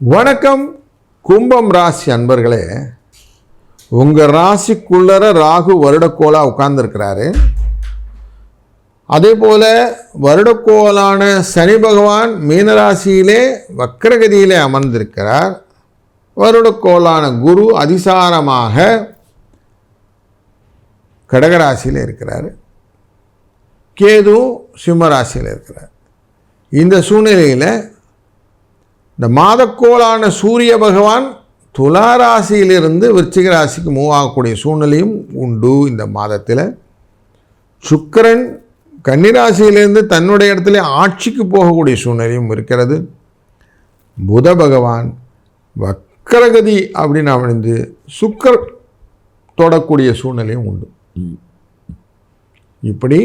வணக்கம் கும்பம் ராசி அன்பர்களே. உங்கள் ராசிக்குள்ளர ராகு வருடக்கோளாக உட்கார்ந்துருக்கிறாரு. அதே போல் வருடக்கோளான சனி பகவான் மீனராசியிலே வக்கரகதியிலே அமர்ந்திருக்கிறார். வருடக்கோளான குரு அதிசாரமாக கடகராசியில் இருக்கிறார். கேது சிம்மராசியில் இருக்கிறார். இந்த சூழ்நிலையில் இந்த மாதக்கோளான சூரிய பகவான் துலா ராசியிலிருந்து விருச்சிக ராசிக்கு மூவ் ஆகக்கூடிய சூழ்நிலையும் உண்டு இந்த மாதத்தில். சுக்கரன் கன்னிராசியிலிருந்து தன்னுடைய இடத்துல ஆட்சிக்கு போகக்கூடிய சூழ்நிலையும் இருக்கிறது. புத பகவான் வக்கரகதி அப்படின்னு அமைந்து சுக்கர் தொடக்கூடிய சூழ்நிலையும் உண்டு. இப்படி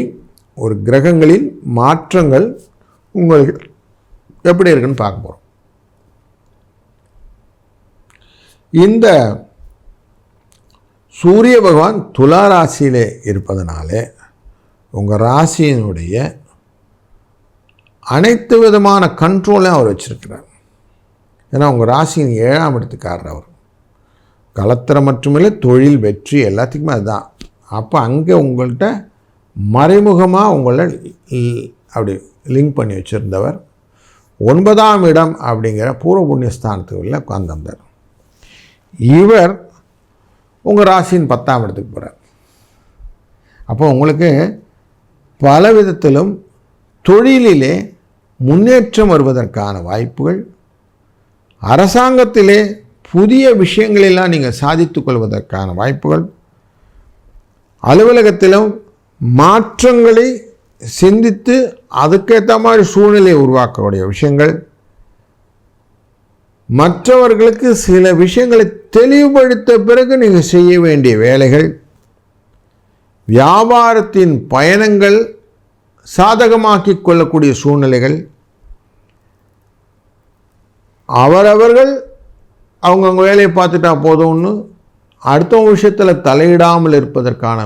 ஒரு கிரகங்களின் மாற்றங்கள் உங்களுக்கு எப்படி இருக்குன்னு பார்க்க போகிறோம் இந்த சூரிய பகவான் துலா ராசியிலே இருப்பதனாலே உங்கள் ராசியினுடைய அனைத்து விதமான கண்ட்ரோலையும் அவர் வச்சுருக்கிறார். ஏன்னா உங்கள் ராசியின் ஏழாம் இடத்துக்காரர் அவர். கலத்திரம் மட்டுமில்லை தொழில் வெற்றி எல்லாத்துக்குமே அதுதான். அப்போ அங்கே உங்கள்கிட்ட மறைமுகமாக உங்களை அப்படி லிங்க் பண்ணி வச்சுருந்தவர். ஒன்பதாம் இடம் அப்படிங்கிற பூர்வ புண்ணியஸ்தானத்துக்குள்ளே உட்கார்ந்திருந்தார். இவர் உங்கள் ராசியின் பத்தாம் இடத்துக்கு போகிறார் அப்போ உங்களுக்கு பல விதத்திலும் தொழிலிலே முன்னேற்றம் வருவதற்கான வாய்ப்புகள் அரசாங்கத்திலே புதிய விஷயங்களெல்லாம் நீங்கள் சாதித்து கொள்வதற்கான வாய்ப்புகள் அலுவலகத்திலும் மாற்றங்களை சிந்தித்து அதுக்கேற்ற மாதிரி சூழ்நிலையை உருவாக்கக்கூடிய விஷயங்கள் மற்றவர்களுக்கு சில விஷயங்களை தெளிவுபடுத்த பிறகு நீங்கள் செய்ய வேண்டிய வேலைகள் வியாபாரத்தின் பயணங்கள் சாதகமாக்கிக் கொள்ளக்கூடிய சூழ்நிலைகள் அவரவர்கள் அவங்கவுங்க வேலையை பார்த்துட்டா போதும்னு அடுத்தவங்க விஷயத்தில் தலையிடாமல் இருப்பதற்கான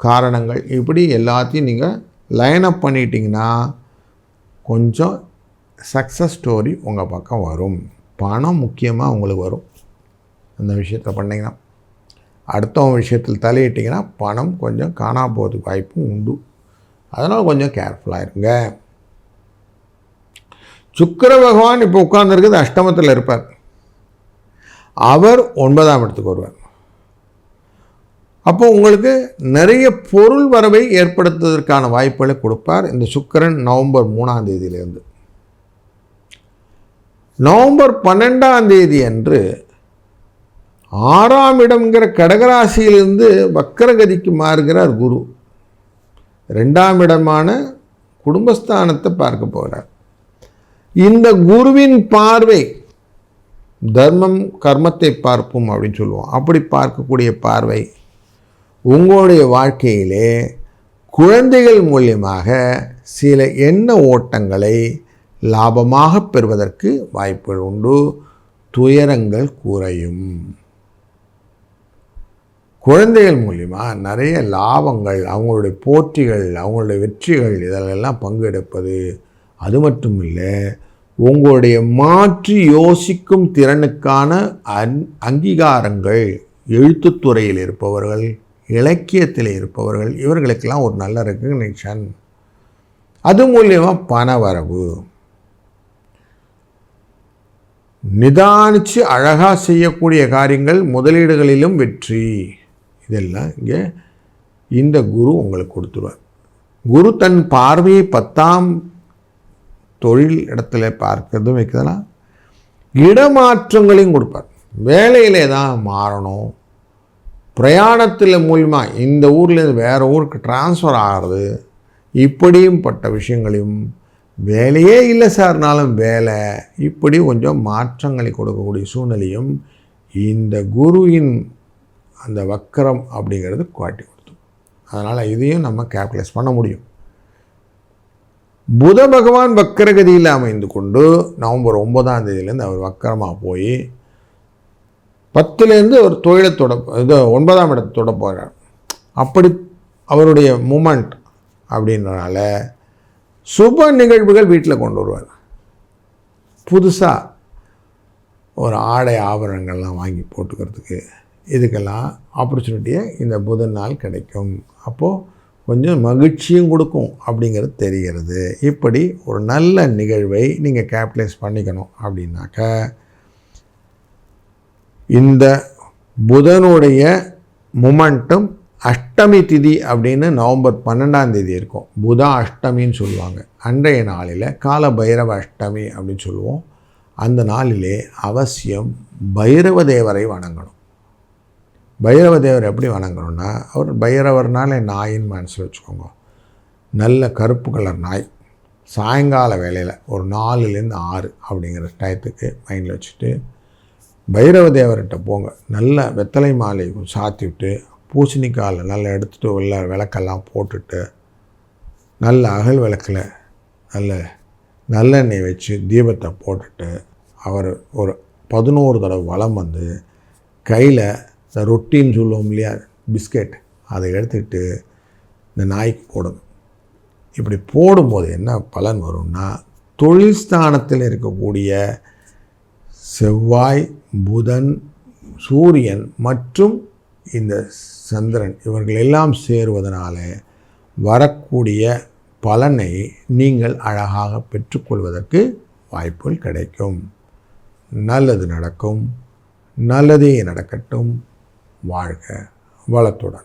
காரணங்கள். இப்படி எல்லாத்தையும் நீங்கள் லைன் அப் பண்ணிட்டீங்கன்னா கொஞ்சம் சக்ஸஸ் ஸ்டோரி உங்கள் பக்கம் வரும். பணம் முக்கியமாக உங்களுக்கு வரும். அந்த விஷயத்தை பண்ணிங்கன்னா. அடுத்தவங்க விஷயத்தில் தலையிட்டிங்கன்னா பணம் கொஞ்சம் காணா போகிறதுக்கு வாய்ப்பும் உண்டு. அதனால் கொஞ்சம் கேர்ஃபுல்லாக இருங்க. சுக்கிர பகவான் இப்போ உட்காந்துருக்குது அஷ்டமத்தில் இருப்பார். அவர் ஒன்பதாம் இடத்துக்கு வருவார். அப்போ உங்களுக்கு நிறைய பொருள் வரவை ஏற்படுத்துவதற்கான வாய்ப்புகளை கொடுப்பார் இந்த சுக்கிரன் நவம்பர் மூணாம் தேதியிலேருந்து. நவம்பர் பன்னெண்டாம் தேதி அன்று ஆறாம் இடம்ங்கிற கடகராசியிலிருந்து வக்கரகதிக்கு மாறுகிறார் குரு. ரெண்டாம் இடமான குடும்பஸ்தானத்தை பார்க்க போகிறார். இந்த குருவின் பார்வை தர்மம் கர்மத்தை பார்ப்போம் அப்படின்னு சொல்லுவோம். அப்படி பார்க்கக்கூடிய பார்வை உங்களுடைய வாழ்க்கையிலே குழந்தைகள் மூலியமாக சில எண்ண ஓட்டங்களை லாபமாக பெறுவதற்கு வாய்ப்புகள் உண்டு. துயரங்கள் குறையும். குழந்தைகள் மூலிமா நிறைய லாபங்கள் அவங்களுடைய போட்டிகள் அவங்களுடைய வெற்றிகள் இதிலெல்லாம் பங்கெடுப்பது. அது மட்டும் இல்லை உங்களுடைய மாற்றி யோசிக்கும் திறனுக்கான அந் அங்கீகாரங்கள் எழுத்துத்துறையில் இருப்பவர்கள் இலக்கியத்தில் இருப்பவர்கள் இவர்களுக்கெல்லாம் ஒரு நல்ல ரெக்கக்னேஷன் அது மூலியமாக பணவரவு நிதானித்து அழகாக செய்யக்கூடிய காரியங்கள் முதலீடுகளிலும் வெற்றி. இதெல்லாம் இங்கே இந்த குரு உங்களுக்கு கொடுத்துருவார். குரு தன் பார்வையை பத்தாம் தொழில் இடத்துல பார்க்கறதும் வைக்கிறதுனா இடமாற்றங்களையும் கொடுப்பார். வேலையிலே தான் மாறணும். பிரயாணத்தில் மூலியமாக இந்த ஊர்லேருந்து வேறு ஊருக்கு டிரான்ஸ்ஃபர் ஆகிறது. இப்படியும் பட்ட விஷயங்களையும் வேலையே இல்லை சார்னாலும் வேலை. இப்படி கொஞ்சம் மாற்றங்களை கொடுக்கக்கூடிய சூழ்நிலையும் இந்த குருவின் அந்த வக்கரம் அப்படிங்கிறது காட்டி கொடுத்தோம். அதனால் இதையும் நம்ம கேல்குலேஸ் பண்ண முடியும். புத பகவான் வக்கரகதியில் அமைந்து கொண்டு நவம்பர் ஒன்பதாம் தேதியிலேருந்து அவர் வக்கரமாக போய் பத்துலேருந்து அவர் தொழிலை தொட இது ஒன்பதாம் இடத்தை தொட போகிறார் அப்படி அவருடைய மூமெண்ட் அப்படின்றனால சுப நிகழ்வுகள் வீட்டில் கொண்டு வருவார். புதுசாக ஒரு ஆடை ஆபரணங்கள்லாம் வாங்கி போட்டுக்கிறதுக்கு இதுக்கெல்லாம் ஆப்பர்ச்சுனிட்டியை இந்த புதன் நாள் கிடைக்கும். அப்போது கொஞ்சம் மகிழ்ச்சியும் கொடுக்கும் அப்படிங்கிறது தெரிகிறது. இப்படி ஒரு நல்ல நிகழ்வை நீங்கள் கேபிட்டலைஸ் பண்ணிக்கணும் அப்படின்னாக்க இந்த புதனுடைய மொமெண்டம் அஷ்டமி திதி அப்படின்னு நவம்பர் பன்னெண்டாம் தேதி இருக்கும். புத அஷ்டமின்னு சொல்லுவாங்க. அன்றைய நாளில் கால பைரவ அஷ்டமி அப்படின்னு சொல்லுவோம். அந்த நாளிலே அவசியம் பைரவ தேவரை வணங்கணும். பைரவ தேவர் எப்படி வணங்கணும்னா அவர் பைரவர்னாலே நாயின்னு மனசில் வச்சுக்கோங்க. நல்ல கருப்பு கலர் நாய். சாயங்கால வேலையில் ஒரு நாலுலேருந்து ஆறு அப்படிங்கிற டயத்துக்கு மைண்டில் வச்சுட்டு பைரவ தேவர்கிட்ட போங்க. நல்ல வெத்தலை மாலை சாத்தி விட்டு பூசணிக்காயில் நல்லா எடுத்துகிட்டு உள்ள விளக்கெல்லாம் போட்டுட்டு நல்ல அகல் விளக்கில் நல்ல நல்லெண்ணெய் வச்சு தீபத்தை போட்டுட்டு அவர் ஒரு பதினோரு தடவை வளம் வந்து கையில் இந்த ரொட்டின்னு சொல்லுவோம் இல்லையா பிஸ்கெட் அதை எடுத்துக்கிட்டு இந்த நாய்க்கு போடணும். இப்படி போடும்போது என்ன பலன் வரும்னா தொழில் ஸ்தானத்தில் இருக்கக்கூடிய செவ்வாய் புதன் சூரியன் மற்றும் இந்த சந்திரன் இவர்கள் எல்லாம் சேருவதனால வரக்கூடிய பலனை நீங்கள் அழகாக பெற்றுக்கொள்வதற்கு வாய்ப்புகள் கிடைக்கும். நல்லது நடக்கும். நல்லதே நடக்கட்டும். வாழ்க வளத்துடன்.